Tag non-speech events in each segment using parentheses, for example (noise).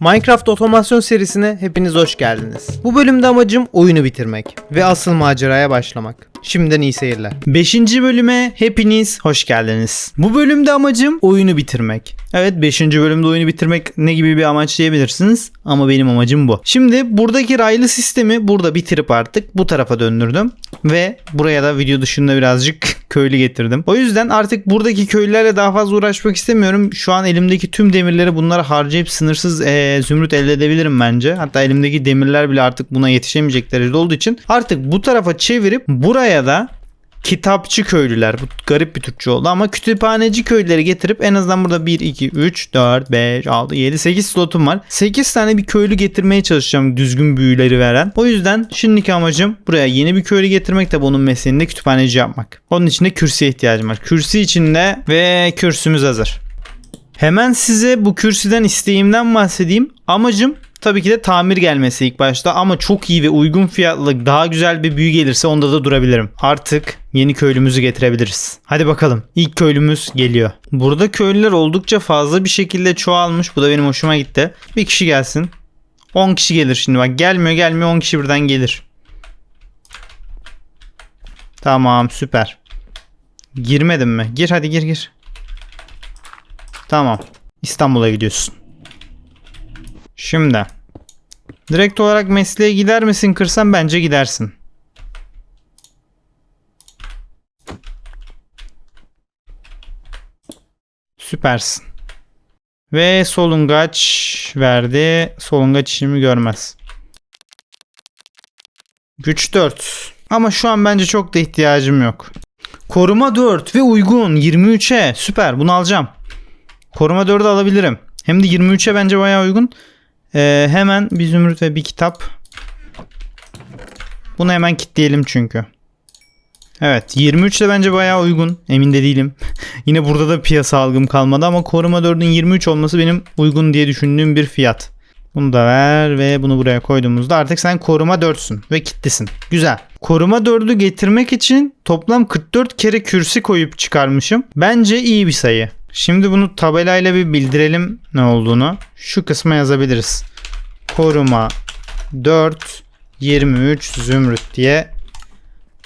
Minecraft otomasyon serisine hepiniz hoş geldiniz. Bu bölümde amacım oyunu bitirmek ve asıl maceraya başlamak. Şimdiden iyi seyirler. 5. bölüme hepiniz hoş geldiniz. Bu bölümde amacım oyunu bitirmek. Evet 5. bölümde oyunu bitirmek ne gibi bir amaç diyebilirsiniz ama benim amacım bu. Şimdi buradaki raylı sistemi burada bitirip artık bu tarafa döndürdüm ve buraya da video dışında birazcık (laughs) köylü getirdim. O yüzden artık buradaki köylülerle daha fazla uğraşmak istemiyorum. Şu an elimdeki tüm demirleri bunlara harcayıp sınırsız eee, zümrüt elde edebilirim bence. Hatta elimdeki demirler bile artık buna yetişemeyecek derecede olduğu için artık bu tarafa çevirip buraya da kitapçı köylüler. Bu garip bir Türkçe oldu ama kütüphaneci köylüleri getirip en azından burada 1, 2, 3, 4, 5, 6, 7, 8 slotum var. 8 tane bir köylü getirmeye çalışacağım düzgün büyüleri veren. O yüzden şimdiki amacım buraya yeni bir köylü getirmek de bunun mesleğini de kütüphaneci yapmak. Onun için de kürsüye ihtiyacım var. Kürsi içinde ve kürsümüz hazır. Hemen size bu kürsüden isteğimden bahsedeyim. Amacım tabii ki de tamir gelmesi ilk başta ama çok iyi ve uygun fiyatlı daha güzel bir büyü gelirse onda da durabilirim. Artık yeni köylümüzü getirebiliriz. Hadi bakalım ilk köylümüz geliyor. Burada köylüler oldukça fazla bir şekilde çoğalmış. Bu da benim hoşuma gitti. Bir kişi gelsin. 10 kişi gelir şimdi bak gelmiyor gelmiyor 10 kişi birden gelir. Tamam süper. Girmedin mi? Gir hadi gir gir. Tamam. İstanbul'a gidiyorsun. Şimdi. Direkt olarak mesleğe gider misin kırsam bence gidersin. Süpersin. Ve solungaç verdi. Solungaç işimi görmez. Güç 4. Ama şu an bence çok da ihtiyacım yok. Koruma 4 ve uygun 23'e. Süper bunu alacağım. Koruma 4'ü alabilirim. Hem de 23'e bence bayağı uygun. Ee, hemen bir zümrüt ve bir kitap. Bunu hemen kitleyelim çünkü. Evet 23 de bence bayağı uygun. Emin de değilim. (laughs) Yine burada da piyasa algım kalmadı ama koruma 4'ün 23 olması benim uygun diye düşündüğüm bir fiyat. Bunu da ver ve bunu buraya koyduğumuzda artık sen koruma 4'sün ve kitlisin. Güzel. Koruma 4'ü getirmek için toplam 44 kere kürsi koyup çıkarmışım. Bence iyi bir sayı. Şimdi bunu tabelayla bir bildirelim ne olduğunu. Şu kısma yazabiliriz. Koruma 4 23 zümrüt diye.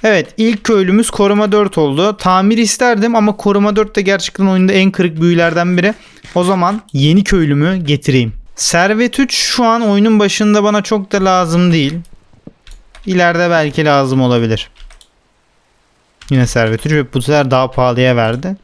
Evet ilk köylümüz koruma 4 oldu. Tamir isterdim ama koruma 4 de gerçekten oyunda en kırık büyülerden biri. O zaman yeni köylümü getireyim. Servet 3 şu an oyunun başında bana çok da lazım değil. İleride belki lazım olabilir. Yine Servet 3 ve bu sefer daha pahalıya verdi.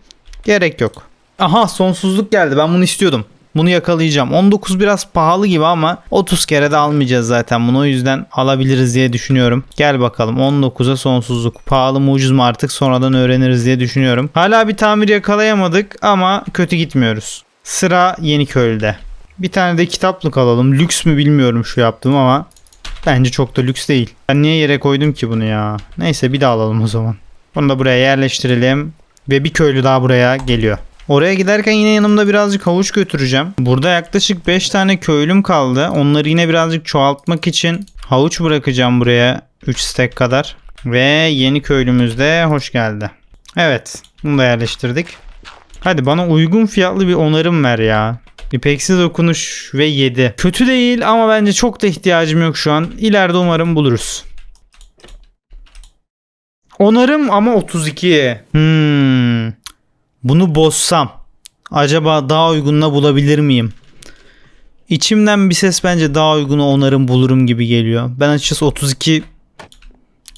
Gerek yok. Aha sonsuzluk geldi. Ben bunu istiyordum. Bunu yakalayacağım. 19 biraz pahalı gibi ama 30 kere de almayacağız zaten bunu. O yüzden alabiliriz diye düşünüyorum. Gel bakalım 19'a sonsuzluk. Pahalı mı ucuz mu artık sonradan öğreniriz diye düşünüyorum. Hala bir tamir yakalayamadık ama kötü gitmiyoruz. Sıra Yeniköylü'de. Bir tane de kitaplık alalım. Lüks mü bilmiyorum şu yaptığım ama bence çok da lüks değil. Ben niye yere koydum ki bunu ya? Neyse bir daha alalım o zaman. Bunu da buraya yerleştirelim. Ve bir köylü daha buraya geliyor. Oraya giderken yine yanımda birazcık havuç götüreceğim. Burada yaklaşık 5 tane köylüm kaldı. Onları yine birazcık çoğaltmak için havuç bırakacağım buraya 3 stack kadar. Ve yeni köylümüz de hoş geldi. Evet bunu da yerleştirdik. Hadi bana uygun fiyatlı bir onarım ver ya. İpeksiz okunuş ve 7. Kötü değil ama bence çok da ihtiyacım yok şu an. İleride umarım buluruz. Onarım ama 32. Hmm. Bunu bozsam acaba daha uygununa bulabilir miyim? İçimden bir ses bence daha uygunu onarım bulurum gibi geliyor. Ben açıkçası 32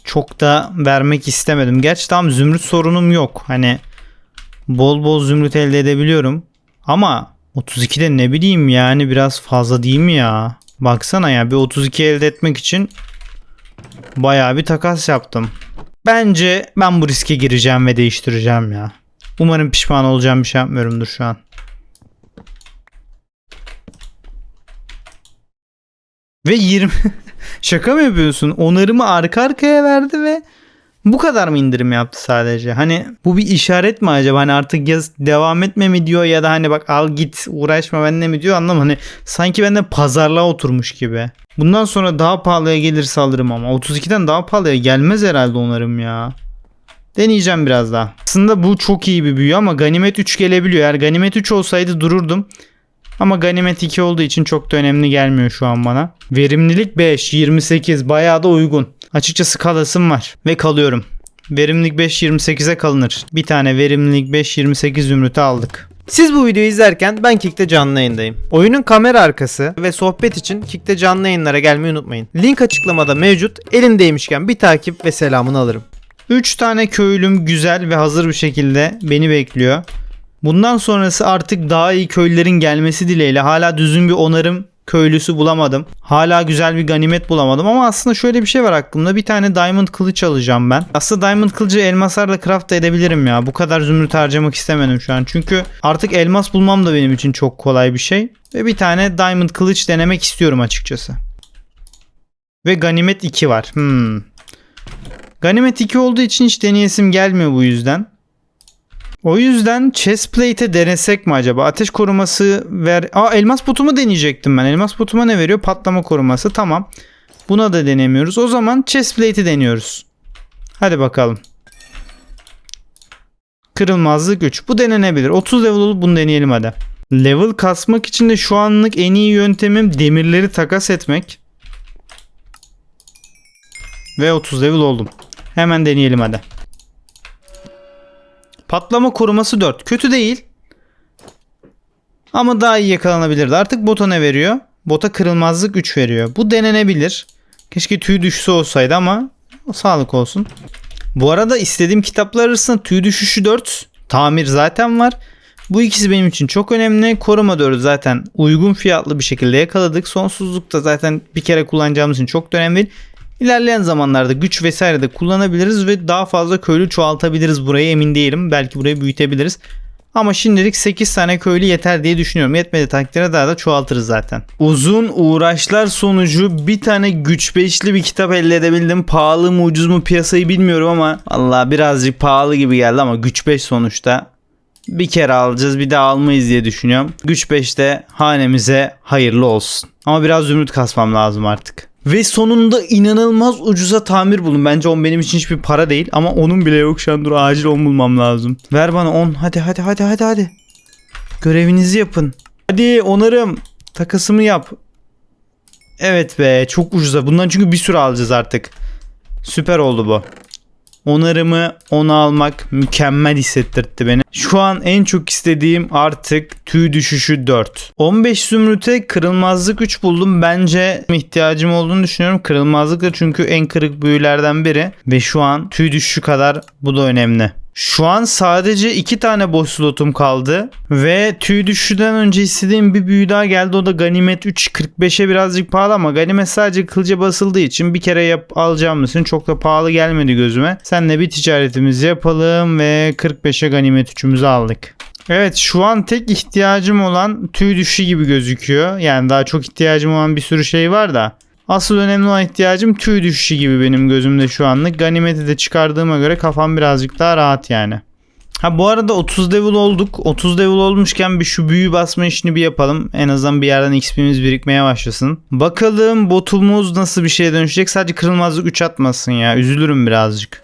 çok da vermek istemedim. Gerçi tam zümrüt sorunum yok. Hani bol bol zümrüt elde edebiliyorum. Ama 32 de ne bileyim yani biraz fazla değil mi ya? Baksana ya bir 32 elde etmek için bayağı bir takas yaptım. Bence ben bu riske gireceğim ve değiştireceğim ya. Umarım pişman olacağım bir şey yapmıyorumdur şu an. Ve 20 (laughs) şaka mı yapıyorsun? Onarımı arka arkaya verdi ve bu kadar mı indirim yaptı sadece? Hani bu bir işaret mi acaba? Hani artık yaz devam etme mi diyor ya da hani bak al git uğraşma benimle mi diyor anlamadım. Hani sanki benden pazarlığa oturmuş gibi. Bundan sonra daha pahalıya gelirse alırım ama 32'den daha pahalıya gelmez herhalde onarım ya. Deneyeceğim biraz daha. Aslında bu çok iyi bir büyü ama ganimet 3 gelebiliyor. Eğer ganimet 3 olsaydı dururdum. Ama ganimet 2 olduğu için çok da önemli gelmiyor şu an bana. Verimlilik 5, 28 bayağı da uygun. Açıkçası kalasım var ve kalıyorum. Verimlilik 5 28'e kalınır. Bir tane verimlilik 5 28 zümrütü aldık. Siz bu videoyu izlerken ben Kick'te canlı yayındayım. Oyunun kamera arkası ve sohbet için Kick'te canlı yayınlara gelmeyi unutmayın. Link açıklamada mevcut. Elimdeymişken bir takip ve selamını alırım. 3 tane köylüm güzel ve hazır bir şekilde beni bekliyor. Bundan sonrası artık daha iyi köylülerin gelmesi dileğiyle hala düzgün bir onarım köylüsü bulamadım. Hala güzel bir ganimet bulamadım ama aslında şöyle bir şey var aklımda. Bir tane diamond kılıç alacağım ben. Aslında diamond kılıcı elmaslarla craft edebilirim ya. Bu kadar zümrüt harcamak istemedim şu an. Çünkü artık elmas bulmam da benim için çok kolay bir şey. Ve bir tane diamond kılıç denemek istiyorum açıkçası. Ve ganimet 2 var. Hmm. Ganimet 2 olduğu için hiç deneyesim gelmiyor bu yüzden. O yüzden chestplate'e denesek mi acaba? Ateş koruması ver... Aa elmas botumu deneyecektim ben. Elmas botuma ne veriyor? Patlama koruması. Tamam. Buna da denemiyoruz. O zaman chestplate'i deniyoruz. Hadi bakalım. Kırılmazlık 3. Bu denenebilir. 30 level olup bunu deneyelim hadi. Level kasmak için de şu anlık en iyi yöntemim demirleri takas etmek. Ve 30 level oldum. Hemen deneyelim hadi. Patlama koruması 4. Kötü değil. Ama daha iyi yakalanabilirdi. Artık bota ne veriyor? Bota kırılmazlık 3 veriyor. Bu denenebilir. Keşke tüy düşüşü olsaydı ama sağlık olsun. Bu arada istediğim kitaplar arasında tüy düşüşü 4. Tamir zaten var. Bu ikisi benim için çok önemli. Koruma 4'ü zaten uygun fiyatlı bir şekilde yakaladık. Sonsuzlukta zaten bir kere kullanacağımız için çok da önemli. İlerleyen zamanlarda güç vesaire de kullanabiliriz ve daha fazla köylü çoğaltabiliriz burayı emin değilim. Belki burayı büyütebiliriz. Ama şimdilik 8 tane köylü yeter diye düşünüyorum. Yetmedi takdirde daha da çoğaltırız zaten. Uzun uğraşlar sonucu bir tane güç beşli bir kitap elde edebildim. Pahalı mı ucuz mu piyasayı bilmiyorum ama Allah birazcık pahalı gibi geldi ama güç 5 sonuçta. Bir kere alacağız bir daha almayız diye düşünüyorum. Güç 5'te hanemize hayırlı olsun. Ama biraz zümrüt kasmam lazım artık. Ve sonunda inanılmaz ucuza tamir buldum. Bence 10 benim için hiçbir para değil. Ama onun bile yok şu an dur acil 10 bulmam lazım. Ver bana 10 hadi hadi hadi hadi hadi. Görevinizi yapın. Hadi onarım. Takasımı yap. Evet be çok ucuza. Bundan çünkü bir sürü alacağız artık. Süper oldu bu. Onarımı onu almak mükemmel hissettirdi beni. Şu an en çok istediğim artık tüy düşüşü 4. 15 zümrüte kırılmazlık 3 buldum. Bence ihtiyacım olduğunu düşünüyorum. Kırılmazlık da çünkü en kırık büyülerden biri. Ve şu an tüy düşüşü kadar bu da önemli. Şu an sadece iki tane boş slotum kaldı ve tüy düşüşüden önce istediğim bir büyü daha geldi. O da ganimet 3 45'e birazcık pahalı ama ganimet sadece kılıca basıldığı için bir kere yap alacağım mısın? Çok da pahalı gelmedi gözüme. Senle bir ticaretimizi yapalım ve 45'e ganimet 3'ümüzü aldık. Evet şu an tek ihtiyacım olan tüy düşüşü gibi gözüküyor. Yani daha çok ihtiyacım olan bir sürü şey var da. Asıl önemli olan ihtiyacım tüy düşüşü gibi benim gözümde şu anlık. Ganimeti de çıkardığıma göre kafam birazcık daha rahat yani. Ha bu arada 30 level olduk. 30 level olmuşken bir şu büyü basma işini bir yapalım. En azından bir yerden XP'miz birikmeye başlasın. Bakalım botumuz nasıl bir şeye dönüşecek. Sadece kırılmazlık 3 atmasın ya. Üzülürüm birazcık.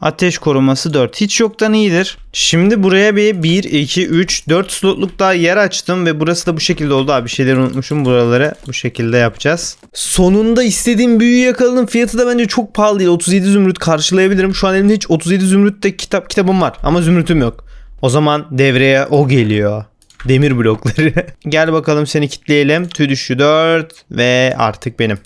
Ateş koruması 4. Hiç yoktan iyidir. Şimdi buraya bir 1, 2, 3, 4 slotluk daha yer açtım ve burası da bu şekilde oldu. Abi bir şeyler unutmuşum. Buraları bu şekilde yapacağız. Sonunda istediğim büyüyü yakaladım. Fiyatı da bence çok pahalı değil. 37 zümrüt karşılayabilirim. Şu an elimde hiç 37 zümrüt de kitap kitabım var ama zümrütüm yok. O zaman devreye o geliyor. Demir blokları. (laughs) Gel bakalım seni kitleyelim. Tüy düşü 4 ve artık benim.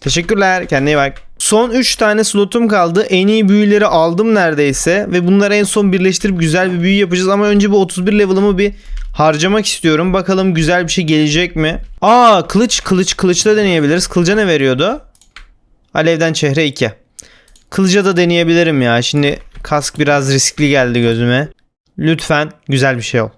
Teşekkürler. Kendine iyi bak. Son 3 tane slotum kaldı. En iyi büyüleri aldım neredeyse. Ve bunları en son birleştirip güzel bir büyü yapacağız. Ama önce bu 31 level'ımı bir harcamak istiyorum. Bakalım güzel bir şey gelecek mi? Aa kılıç kılıç kılıçla deneyebiliriz. Kılıca ne veriyordu? Alevden çehre 2. Kılıca da deneyebilirim ya. Şimdi kask biraz riskli geldi gözüme. Lütfen güzel bir şey ol.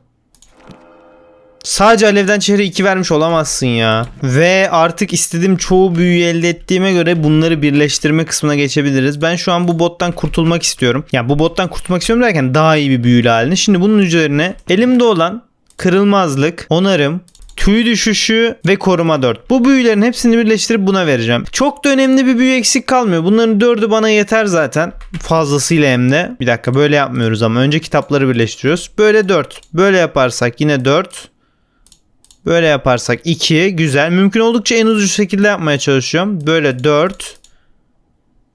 Sadece alevden çehre 2 vermiş olamazsın ya. Ve artık istediğim çoğu büyüyü elde ettiğime göre bunları birleştirme kısmına geçebiliriz. Ben şu an bu bottan kurtulmak istiyorum. Yani bu bottan kurtulmak istiyorum derken daha iyi bir büyülü halini. Şimdi bunun üzerine elimde olan kırılmazlık, onarım, tüy düşüşü ve koruma 4. Bu büyülerin hepsini birleştirip buna vereceğim. Çok da önemli bir büyü eksik kalmıyor. Bunların 4'ü bana yeter zaten. Fazlasıyla hem de. Bir dakika böyle yapmıyoruz ama önce kitapları birleştiriyoruz. Böyle 4. Böyle yaparsak yine 4. Böyle yaparsak 2 güzel. Mümkün oldukça en ucuz şekilde yapmaya çalışıyorum. Böyle 4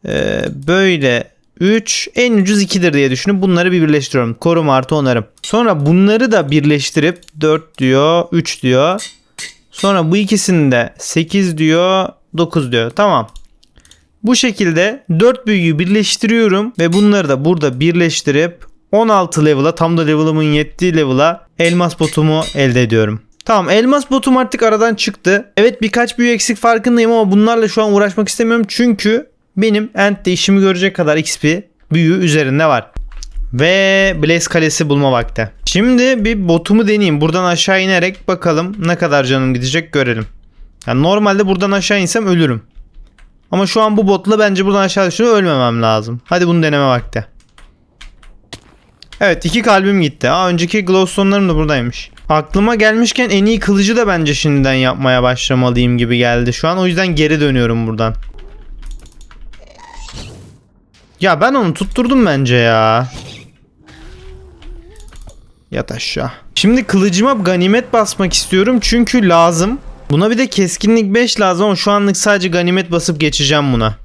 ee, böyle 3 en ucuz 2'dir diye düşünüp bunları bir birleştiriyorum. Koruma artı onarım. Sonra bunları da birleştirip 4 diyor 3 diyor. Sonra bu ikisini de 8 diyor 9 diyor. Tamam. Bu şekilde 4 büyüyü birleştiriyorum ve bunları da burada birleştirip 16 level'a tam da level'ımın yettiği level'a elmas botumu elde ediyorum. Tamam elmas botum artık aradan çıktı. Evet birkaç büyü eksik farkındayım ama bunlarla şu an uğraşmak istemiyorum. Çünkü benim End'de işimi görecek kadar XP büyü üzerinde var. Ve Blaze Kalesi bulma vakti. Şimdi bir botumu deneyeyim. Buradan aşağı inerek bakalım ne kadar canım gidecek görelim. Yani normalde buradan aşağı insem ölürüm. Ama şu an bu botla bence buradan aşağı düşünüp ölmemem lazım. Hadi bunu deneme vakti. Evet iki kalbim gitti. Aa önceki glowstone'larım da buradaymış. Aklıma gelmişken en iyi kılıcı da bence şimdiden yapmaya başlamalıyım gibi geldi şu an. O yüzden geri dönüyorum buradan. Ya ben onu tutturdum bence ya. Yat aşağı. Şimdi kılıcıma ganimet basmak istiyorum çünkü lazım. Buna bir de keskinlik 5 lazım ama şu anlık sadece ganimet basıp geçeceğim buna.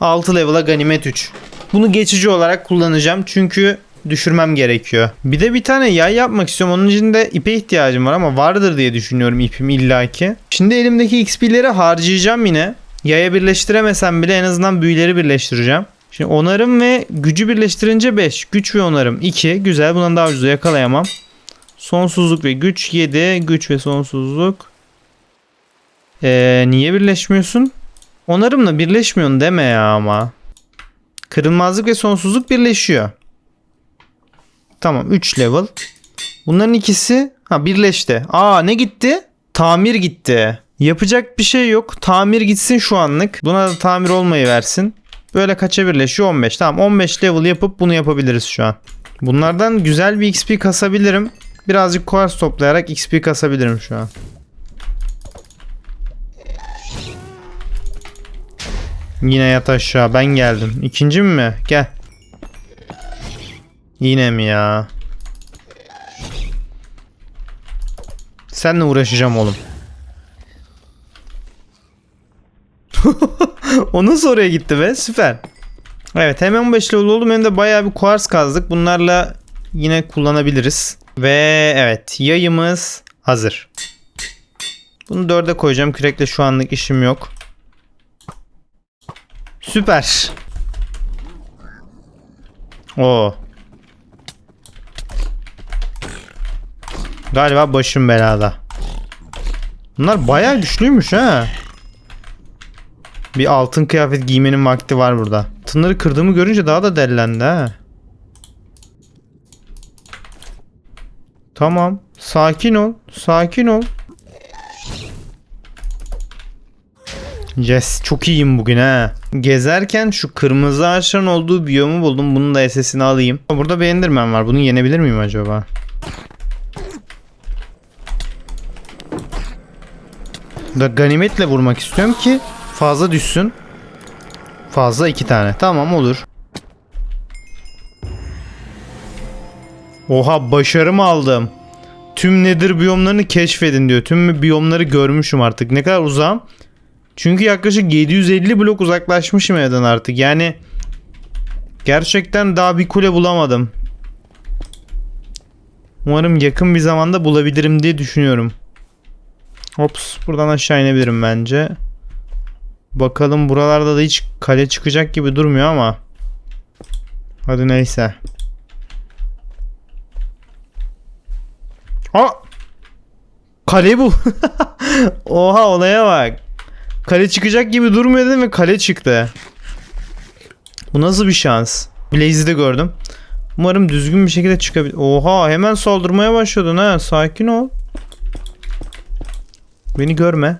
6 level'a ganimet 3. Bunu geçici olarak kullanacağım çünkü düşürmem gerekiyor. Bir de bir tane yay yapmak istiyorum. Onun için de ipe ihtiyacım var ama vardır diye düşünüyorum ipim illaki. Şimdi elimdeki XP'leri harcayacağım yine. Yaya birleştiremesem bile en azından büyüleri birleştireceğim. Şimdi onarım ve gücü birleştirince 5. Güç ve onarım 2. Güzel. Bundan daha ucuza yakalayamam. Sonsuzluk ve güç 7. Güç ve sonsuzluk. Ee, niye birleşmiyorsun? Onarımla birleşmiyorsun deme ya ama. Kırılmazlık ve sonsuzluk birleşiyor. Tamam 3 level. Bunların ikisi ha birleşti. Aa ne gitti? Tamir gitti. Yapacak bir şey yok. Tamir gitsin şu anlık. Buna da tamir olmayı versin. Böyle kaça birleşiyor 15. Tamam 15 level yapıp bunu yapabiliriz şu an. Bunlardan güzel bir XP kasabilirim. Birazcık quartz toplayarak XP kasabilirim şu an. Yine yat aşağı ben geldim. İkinci mi? Gel. Yine mi ya? Seninle uğraşacağım oğlum. (laughs) o nasıl oraya gitti be? Süper. Evet hemen 15 level oldum. Hem de bayağı bir kuars kazdık. Bunlarla yine kullanabiliriz. Ve evet yayımız hazır. Bunu 4'e koyacağım. Kürekle şu anlık işim yok. Süper. Oo. Galiba başım belada. Bunlar bayağı güçlüymüş ha. Bir altın kıyafet giymenin vakti var burada. Tınları kırdığımı görünce daha da dellendi ha. Tamam. Sakin ol. Sakin ol. Yes. Çok iyiyim bugün ha. Gezerken şu kırmızı ağaçların olduğu biyomu buldum. Bunun da SS'ini alayım. Burada bir enderman var. Bunu yenebilir miyim acaba? Da ganimetle vurmak istiyorum ki fazla düşsün. Fazla iki tane. Tamam olur. Oha başarım aldım. Tüm nedir biyomlarını keşfedin diyor. Tüm biyomları görmüşüm artık. Ne kadar uzağım? Çünkü yaklaşık 750 blok uzaklaşmışım evden artık. Yani gerçekten daha bir kule bulamadım. Umarım yakın bir zamanda bulabilirim diye düşünüyorum. Hops buradan aşağı inebilirim bence. Bakalım buralarda da hiç kale çıkacak gibi durmuyor ama. Hadi neyse. Aa! Kale bu. (laughs) Oha olaya bak. Kale çıkacak gibi durmuyor dedim ve kale çıktı. Bu nasıl bir şans? Blaze'i de gördüm. Umarım düzgün bir şekilde çıkabilir. Oha hemen saldırmaya başladın ha. Sakin ol. Beni görme.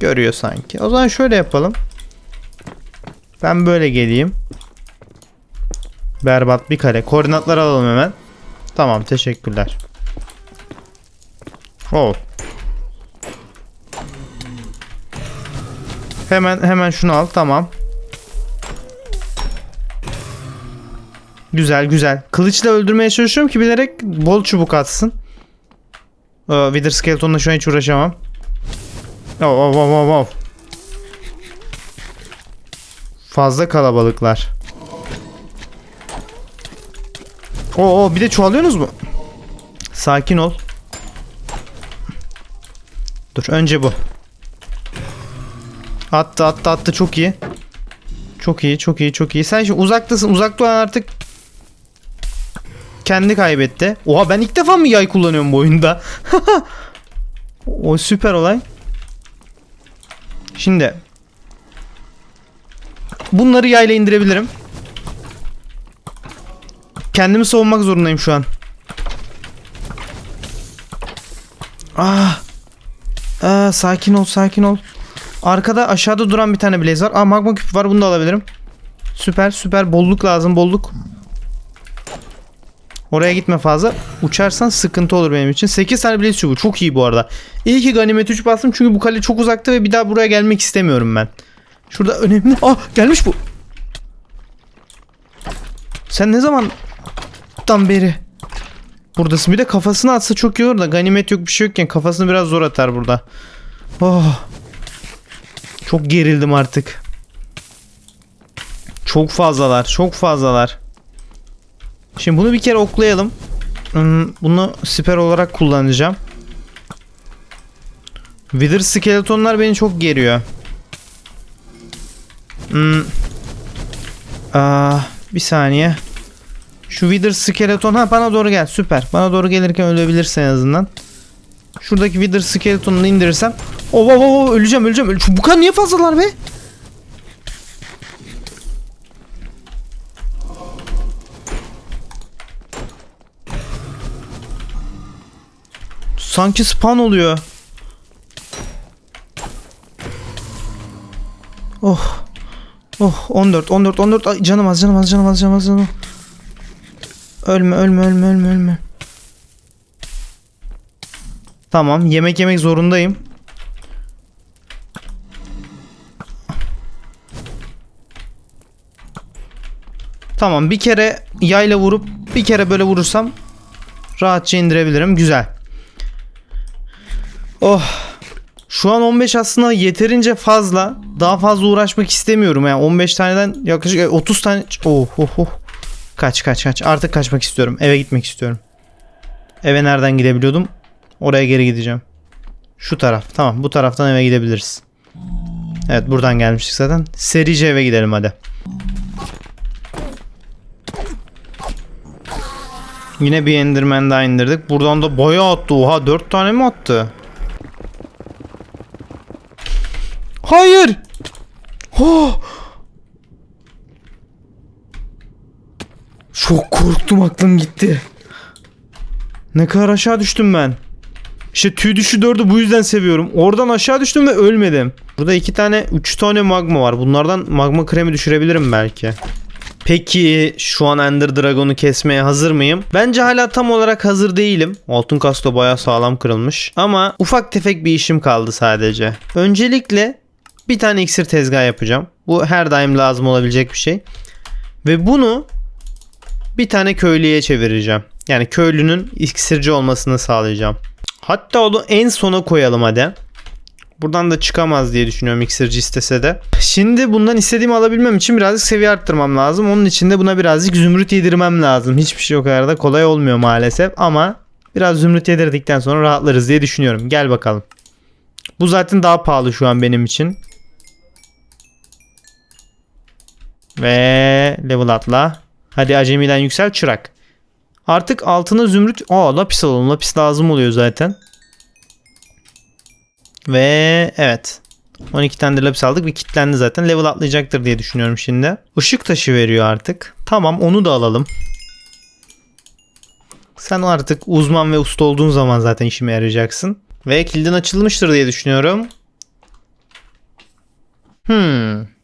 Görüyor sanki. O zaman şöyle yapalım. Ben böyle geleyim. Berbat bir kare. Koordinatları alalım hemen. Tamam teşekkürler. Oh. Hemen hemen şunu al tamam. Güzel güzel. Kılıçla öldürmeye çalışıyorum ki bilerek bol çubuk atsın. Ee, Wither Skeleton'la şu an hiç uğraşamam. Oh, oh, oh, oh, oh. Fazla kalabalıklar. Oo oo, bir de çoğalıyorsunuz mu? Sakin ol. Dur önce bu. Attı attı attı çok iyi. Çok iyi çok iyi çok iyi. Sen şimdi uzaktasın uzakta olan artık kendi kaybetti. Oha ben ilk defa mı yay kullanıyorum bu oyunda? (laughs) o süper olay. Şimdi bunları yayla indirebilirim. Kendimi savunmak zorundayım şu an. Ah. Aa, sakin ol sakin ol. Arkada aşağıda duran bir tane blaze var. Aa magma küpü var bunu da alabilirim. Süper süper bolluk lazım bolluk. Oraya gitme fazla. Uçarsan sıkıntı olur benim için. 8 tane blaze çubuğu çok iyi bu arada. İyi ki ganimet 3 bastım çünkü bu kale çok uzakta ve bir daha buraya gelmek istemiyorum ben. Şurada önemli. Ah gelmiş bu. Sen ne zamandan beri buradasın? Bir de kafasını atsa çok iyi olur da ganimet yok bir şey yokken kafasını biraz zor atar burada. Oh. Çok gerildim artık. Çok fazlalar, çok fazlalar. Şimdi bunu bir kere oklayalım. Hmm, Bunu siper olarak kullanacağım. Wither skeletonlar beni çok geriyor. Hmm. Aa, bir saniye. Şu Wither skeleton ha bana doğru gel süper. Bana doğru gelirken ölebilirsin en azından. Şuradaki Wither skeletonunu indirirsem. Oh, oh, oh, öleceğim öleceğim. Öle- Bu kadar niye fazlalar be? Sanki spawn oluyor. Oh. Oh 14 14 14 Ay, canım az canım az canım az canım az canım. Ölme ölme ölme ölme ölme. Tamam yemek yemek zorundayım. Tamam bir kere yayla vurup bir kere böyle vurursam rahatça indirebilirim. Güzel. Oh. Şu an 15 aslında yeterince fazla. Daha fazla uğraşmak istemiyorum. Yani 15 taneden yaklaşık 30 tane. Oh, oh, oh. Kaç kaç kaç. Artık kaçmak istiyorum. Eve gitmek istiyorum. Eve nereden gidebiliyordum? Oraya geri gideceğim. Şu taraf. Tamam bu taraftan eve gidebiliriz. Evet buradan gelmiştik zaten. Serice eve gidelim hadi. Yine bir Enderman daha indirdik. Buradan da bayağı attı. Oha 4 tane mi attı? Hayır. Oh. Çok korktum aklım gitti. Ne kadar aşağı düştüm ben. İşte tüy düşü dördü bu yüzden seviyorum. Oradan aşağı düştüm ve ölmedim. Burada iki tane, üç tane magma var. Bunlardan magma kremi düşürebilirim belki. Peki şu an Ender Dragon'u kesmeye hazır mıyım? Bence hala tam olarak hazır değilim. Altın kasto bayağı sağlam kırılmış. Ama ufak tefek bir işim kaldı sadece. Öncelikle bir tane iksir tezgahı yapacağım. Bu her daim lazım olabilecek bir şey. Ve bunu bir tane köylüye çevireceğim. Yani köylünün iksirci olmasını sağlayacağım. Hatta onu en sona koyalım hadi. Buradan da çıkamaz diye düşünüyorum iksirci istese de. Şimdi bundan istediğimi alabilmem için birazcık seviye arttırmam lazım. Onun için de buna birazcık zümrüt yedirmem lazım. Hiçbir şey o kadar da kolay olmuyor maalesef. Ama biraz zümrüt yedirdikten sonra rahatlarız diye düşünüyorum. Gel bakalım. Bu zaten daha pahalı şu an benim için. Ve level atla. Hadi acemiden yüksel çırak. Artık altına zümrüt... Aa lapis alalım. Lapis lazım oluyor zaten. Ve evet. 12 tane de lapis aldık ve kilitlendi zaten. Level atlayacaktır diye düşünüyorum şimdi. Işık taşı veriyor artık. Tamam onu da alalım. Sen artık uzman ve usta olduğun zaman zaten işime yarayacaksın. Ve kilidin açılmıştır diye düşünüyorum. Hmm.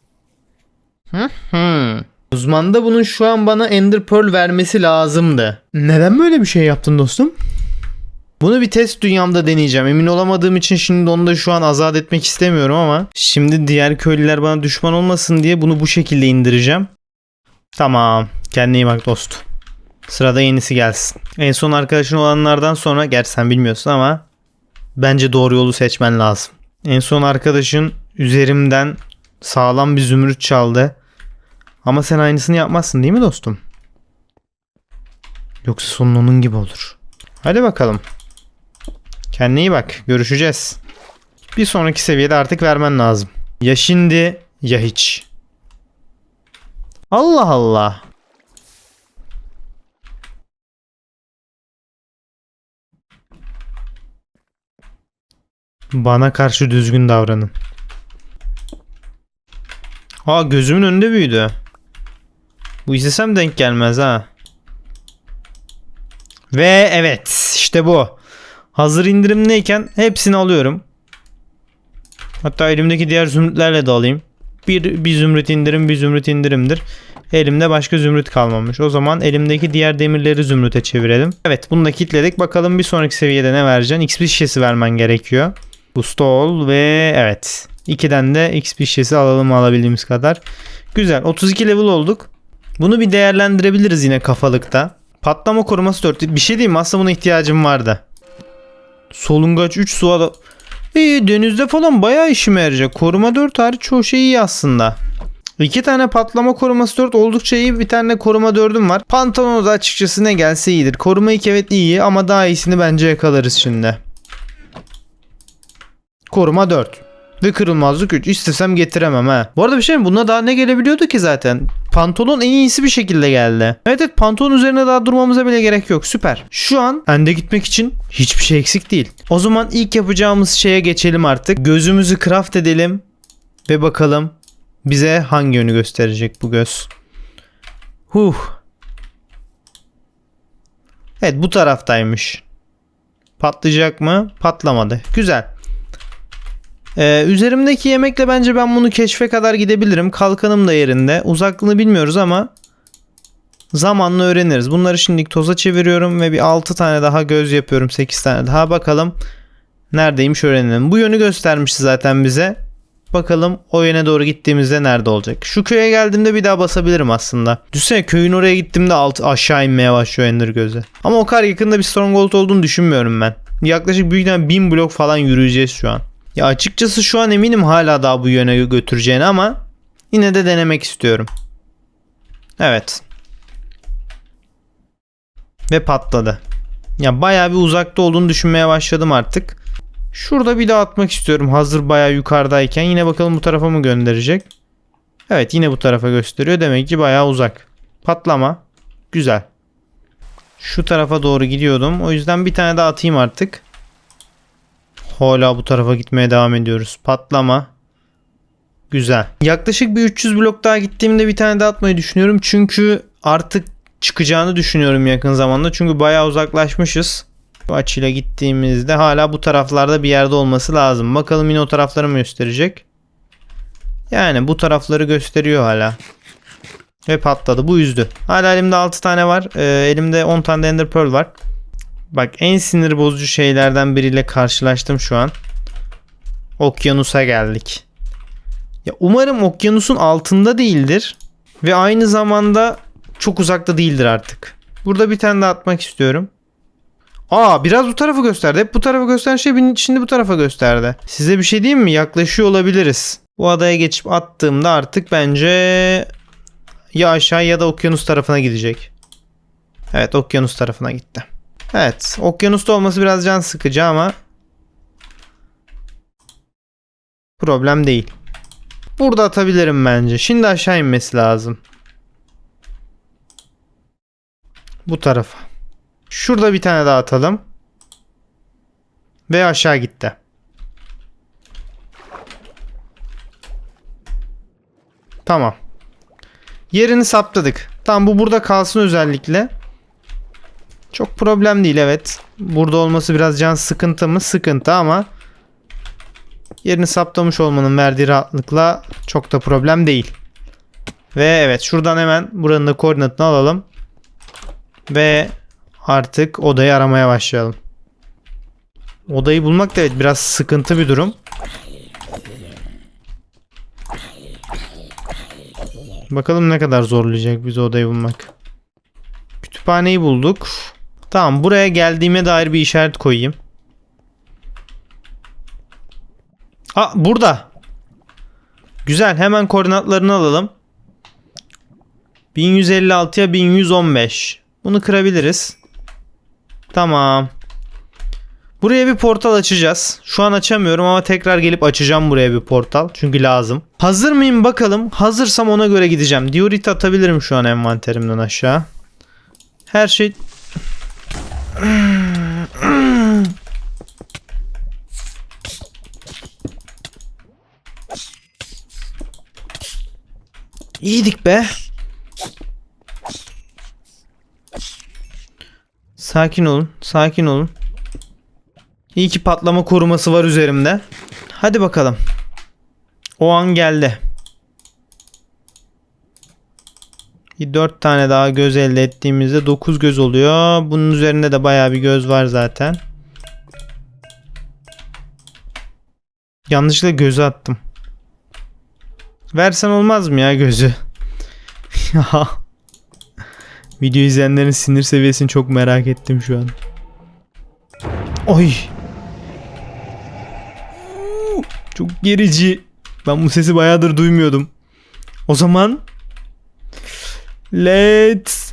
Hı hı. Uzmanda bunun şu an bana Ender Pearl vermesi lazımdı. Neden böyle bir şey yaptın dostum? Bunu bir test dünyamda deneyeceğim. Emin olamadığım için şimdi onu da şu an azat etmek istemiyorum ama şimdi diğer köylüler bana düşman olmasın diye bunu bu şekilde indireceğim. Tamam. Kendine iyi bak dost. Sırada yenisi gelsin. En son arkadaşın olanlardan sonra gerçi sen bilmiyorsun ama Bence doğru yolu seçmen lazım. En son arkadaşın üzerimden sağlam bir zümrüt çaldı. Ama sen aynısını yapmazsın değil mi dostum? Yoksa sonun onun gibi olur. Hadi bakalım. Kendine iyi bak. Görüşeceğiz. Bir sonraki seviyede artık vermen lazım. Ya şimdi ya hiç. Allah Allah. Bana karşı düzgün davranın. Aa gözümün önünde büyüdü. Bu istesem denk gelmez ha. Ve evet işte bu. Hazır indirimdeyken hepsini alıyorum. Hatta elimdeki diğer zümrütlerle de alayım. Bir, bir zümrüt indirim bir zümrüt indirimdir. Elimde başka zümrüt kalmamış. O zaman elimdeki diğer demirleri zümrüte çevirelim. Evet bunu da kilitledik. Bakalım bir sonraki seviyede ne vereceksin? XP şişesi vermen gerekiyor. Bu stol ve evet. 2'den de XP şişesi alalım alabildiğimiz kadar. Güzel. 32 level olduk. Bunu bir değerlendirebiliriz yine kafalıkta. Patlama koruması 4. Bir şey diyeyim? Aslında buna ihtiyacım vardı. Solungaç 3 su ada... İyi denizde falan bayağı işime yarayacak. Koruma 4 hariç çoğu şey iyi aslında. İki tane patlama koruması 4 oldukça iyi. Bir tane koruma 4'üm var. Pantolonu da açıkçası ne gelse iyidir. Koruma 2 evet iyi ama daha iyisini bence yakalarız şimdi. Koruma 4. Ve kırılmazlık 3. İstesem getiremem ha. Bu arada bir şey mi? Buna daha ne gelebiliyordu ki zaten? Pantolon en iyisi bir şekilde geldi. Evet evet pantolon üzerine daha durmamıza bile gerek yok. Süper. Şu an ende gitmek için hiçbir şey eksik değil. O zaman ilk yapacağımız şeye geçelim artık. Gözümüzü craft edelim. Ve bakalım bize hangi yönü gösterecek bu göz. Huh. Evet bu taraftaymış. Patlayacak mı? Patlamadı. Güzel. Ee, üzerimdeki yemekle bence ben bunu keşfe kadar gidebilirim. Kalkanım da yerinde. Uzaklığını bilmiyoruz ama zamanla öğreniriz. Bunları şimdilik toza çeviriyorum ve bir 6 tane daha göz yapıyorum. 8 tane daha bakalım. Neredeymiş öğrenelim. Bu yönü göstermişti zaten bize. Bakalım o yöne doğru gittiğimizde nerede olacak. Şu köye geldiğimde bir daha basabilirim aslında. Düşünsene köyün oraya gittiğimde alt aşağı inmeye başlıyor Ender gözü. Ama o kadar yakında bir stronghold olduğunu düşünmüyorum ben. Yaklaşık büyük ihtimalle 1000 blok falan yürüyeceğiz şu an. Ya açıkçası şu an eminim hala daha bu yöne götüreceğini ama yine de denemek istiyorum. Evet. Ve patladı. Ya bayağı bir uzakta olduğunu düşünmeye başladım artık. Şurada bir daha atmak istiyorum hazır bayağı yukarıdayken. Yine bakalım bu tarafa mı gönderecek? Evet yine bu tarafa gösteriyor. Demek ki bayağı uzak. Patlama. Güzel. Şu tarafa doğru gidiyordum. O yüzden bir tane daha atayım artık. Hala bu tarafa gitmeye devam ediyoruz. Patlama. Güzel. Yaklaşık bir 300 blok daha gittiğimde bir tane daha atmayı düşünüyorum. Çünkü artık çıkacağını düşünüyorum yakın zamanda. Çünkü bayağı uzaklaşmışız. Bu açıyla gittiğimizde hala bu taraflarda bir yerde olması lazım. Bakalım yine o tarafları mı gösterecek? Yani bu tarafları gösteriyor hala. Ve patladı. Bu üzdü. Hala elimde 6 tane var. Ee, elimde 10 tane de Ender Pearl var. Bak en sinir bozucu şeylerden biriyle karşılaştım şu an. Okyanusa geldik. Ya umarım okyanusun altında değildir. Ve aynı zamanda çok uzakta değildir artık. Burada bir tane daha atmak istiyorum. Aa biraz bu tarafı gösterdi. Hep bu tarafa gösteren şey şimdi bu tarafa gösterdi. Size bir şey diyeyim mi? Yaklaşıyor olabiliriz. Bu adaya geçip attığımda artık bence ya aşağı ya da okyanus tarafına gidecek. Evet okyanus tarafına gitti. Evet okyanusta olması biraz can sıkıcı ama problem değil. Burada atabilirim bence. Şimdi aşağı inmesi lazım. Bu tarafa. Şurada bir tane daha atalım. Ve aşağı gitti. Tamam. Yerini saptadık. Tamam bu burada kalsın özellikle. Çok problem değil evet. Burada olması biraz can sıkıntı mı? Sıkıntı ama yerini saptamış olmanın verdiği rahatlıkla çok da problem değil. Ve evet şuradan hemen buranın da koordinatını alalım. Ve artık odayı aramaya başlayalım. Odayı bulmak da evet biraz sıkıntı bir durum. Bakalım ne kadar zorlayacak bizi odayı bulmak. Kütüphaneyi bulduk. Tamam buraya geldiğime dair bir işaret koyayım. Aa burada. Güzel hemen koordinatlarını alalım. 1156'ya 1115. Bunu kırabiliriz. Tamam. Buraya bir portal açacağız. Şu an açamıyorum ama tekrar gelip açacağım buraya bir portal. Çünkü lazım. Hazır mıyım bakalım. Hazırsam ona göre gideceğim. Diorit atabilirim şu an envanterimden aşağı. Her şey... İyiydik be. Sakin olun, sakin olun. İyi ki patlama koruması var üzerimde. Hadi bakalım. O an geldi. Bir 4 tane daha göz elde ettiğimizde 9 göz oluyor. Bunun üzerinde de bayağı bir göz var zaten. Yanlışlıkla gözü attım. Versen olmaz mı ya gözü? (laughs) Video izleyenlerin sinir seviyesini çok merak ettim şu an. Oy. Çok gerici. Ben bu sesi bayağıdır duymuyordum. O zaman Let's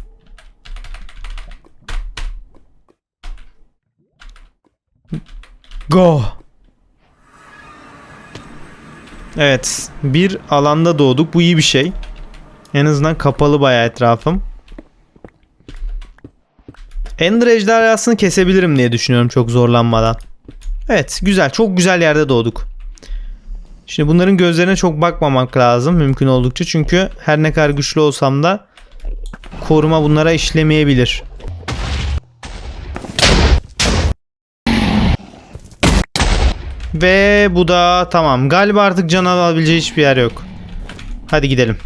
Go. Evet, bir alanda doğduk. Bu iyi bir şey. En azından kapalı bayağı etrafım. Ender ejderhasını kesebilirim diye düşünüyorum çok zorlanmadan. Evet, güzel. Çok güzel yerde doğduk. Şimdi bunların gözlerine çok bakmamak lazım mümkün oldukça. Çünkü her ne kadar güçlü olsam da koruma bunlara işlemeyebilir. Ve bu da tamam. Galiba artık can alabileceği hiçbir yer yok. Hadi gidelim.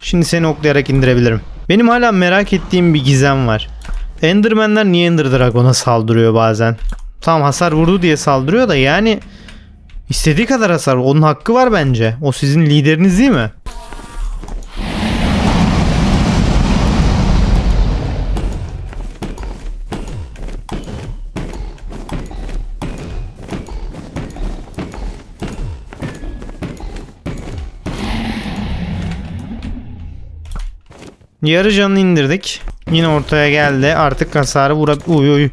Şimdi seni oklayarak indirebilirim. Benim hala merak ettiğim bir gizem var. Endermenler niye Ender Dragon'a saldırıyor bazen? Tamam hasar vurdu diye saldırıyor da yani istediği kadar hasar. Onun hakkı var bence. O sizin lideriniz değil mi? Yarı canını indirdik. Yine ortaya geldi. Artık hasarı vurak... Uy uy.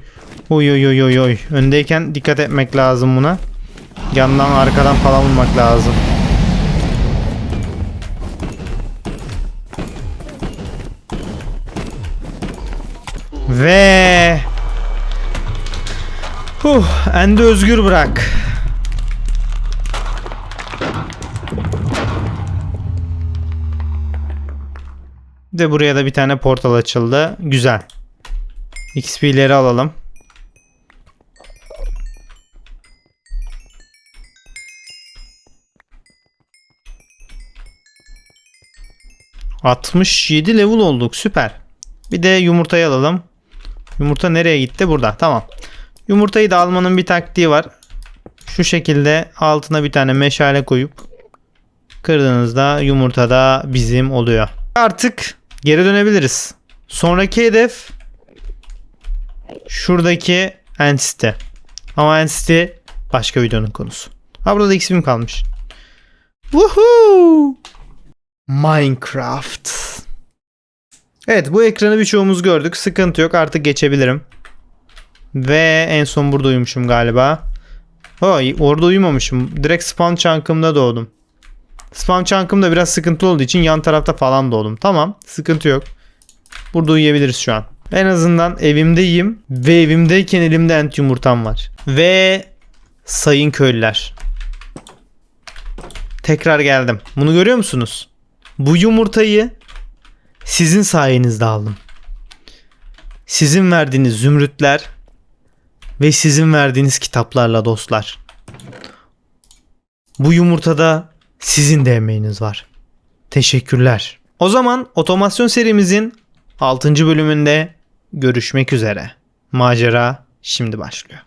Uy uy uy uy uy. Öndeyken dikkat etmek lazım buna. Yandan arkadan falan vurmak lazım. Ve... Huh, Endi özgür bırak. De buraya da bir tane portal açıldı. Güzel. XP'leri alalım. ...67 level olduk. Süper. Bir de yumurtayı alalım. Yumurta nereye gitti? Burada. Tamam. Yumurtayı da almanın bir taktiği var. Şu şekilde altına bir tane meşale koyup... ...kırdığınızda yumurta da bizim oluyor. Artık geri dönebiliriz. Sonraki hedef şuradaki entity. Ama entity başka videonun konusu. Ha burada da XP'm kalmış. Woohoo! Minecraft. Evet bu ekranı birçoğumuz gördük. Sıkıntı yok artık geçebilirim. Ve en son burada uyumuşum galiba. Oh, orada uyumamışım. Direkt spawn chunk'ımda doğdum. Spawn chunk'ım da biraz sıkıntı olduğu için yan tarafta falan doğdum. Tamam sıkıntı yok. Burada uyuyabiliriz şu an. En azından evimdeyim ve evimdeyken elimde ent yumurtam var. Ve sayın köylüler. Tekrar geldim. Bunu görüyor musunuz? Bu yumurtayı sizin sayenizde aldım. Sizin verdiğiniz zümrütler ve sizin verdiğiniz kitaplarla dostlar. Bu yumurtada sizin de emeğiniz var. Teşekkürler. O zaman otomasyon serimizin 6. bölümünde görüşmek üzere. Macera şimdi başlıyor.